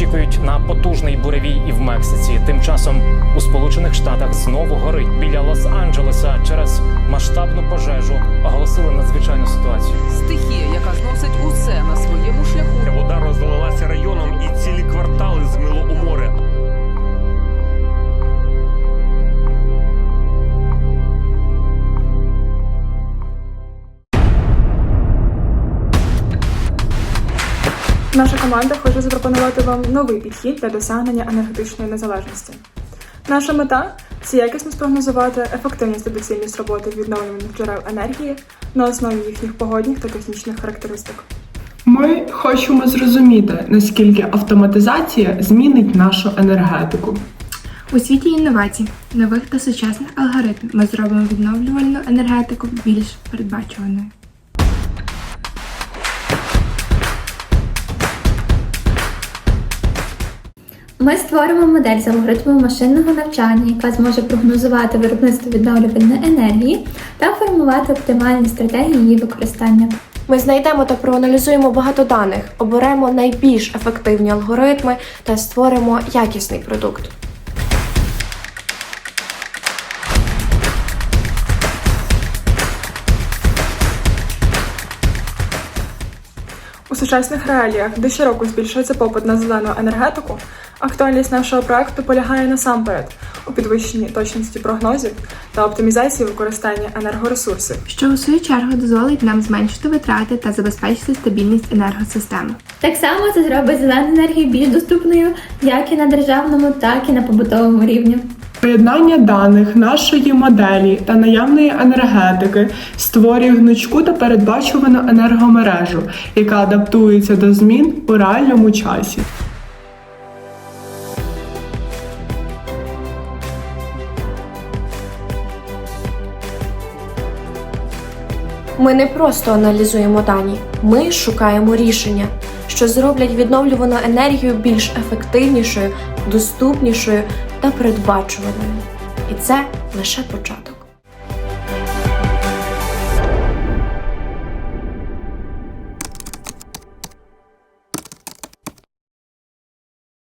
очікують на потужний буревій і в Мексиці. Тим часом у Сполучених Штатах знову горить біля Лос-Анджелеса через масштабну пожежу оголосили надзвичайну ситуацію. Наша команда хоче запропонувати вам новий підхід для досягнення енергетичної незалежності. Наша мета це якісно спрогнозувати ефективність та доцільність роботи відновлюваних джерел енергії на основі їхніх погодних та технічних характеристик. Ми хочемо зрозуміти, наскільки автоматизація змінить нашу енергетику. У світі інновацій, нових та сучасних алгоритмів ми зробимо відновлювальну енергетику більш передбачуваною. Ми створимо модель з алгоритмом машинного навчання, яка зможе прогнозувати виробництво відновлювальної енергії та формувати оптимальні стратегії її використання. Ми знайдемо та проаналізуємо багато даних, оберемо найбільш ефективні алгоритми та створимо якісний продукт. У сучасних реаліях, де щороку збільшується попит на зелену енергетику, актуальність нашого проекту полягає насамперед у підвищенні точності прогнозів та оптимізації використання енергоресурсів. що у свою чергу дозволить нам зменшити витрати та забезпечити стабільність енергосистеми. Так само це зробить зелену енергію більш доступною як і на державному, так і на побутовому рівні. Поєднання даних нашої моделі та наявної енергетики створює гнучку та передбачувану енергомережу, яка адаптується до змін у реальному часі. Ми не просто аналізуємо дані, ми шукаємо рішення, що зроблять відновлювану енергію більш ефективнішою, доступнішою та передбачуваною. І це лише початок.